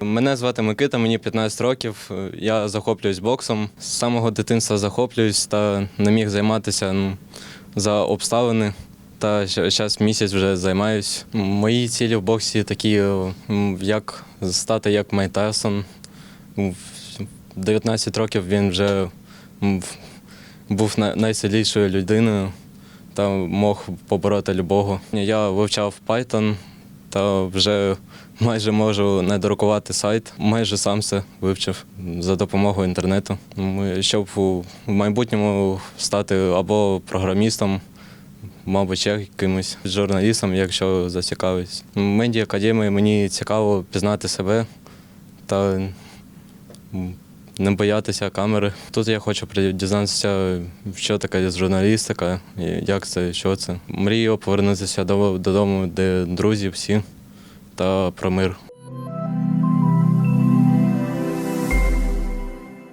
Мене звати Микита, мені 15 років. Я захоплююсь боксом. З самого дитинства захоплююсь та не міг займатися ну, за обставини. Та зараз місяць вже займаюсь. Мої цілі в боксі такі, як стати як Май. В 19 років він вже був най- найсильнішою людиною та мог побороти любого. Я вивчав Python та вже майже можу надрукувати сайт. Майже сам все вивчив за допомогою інтернету. Щоб в майбутньому стати або програмістом, мабуть, ще якимось журналістом, якщо зацікавився. В медіа академії мені цікаво пізнати себе та не боятися камери. Тут я хочу дізнатися, що таке журналістика, як це, що це. Мрію повернутися до- додому, де друзі всі, та про мир.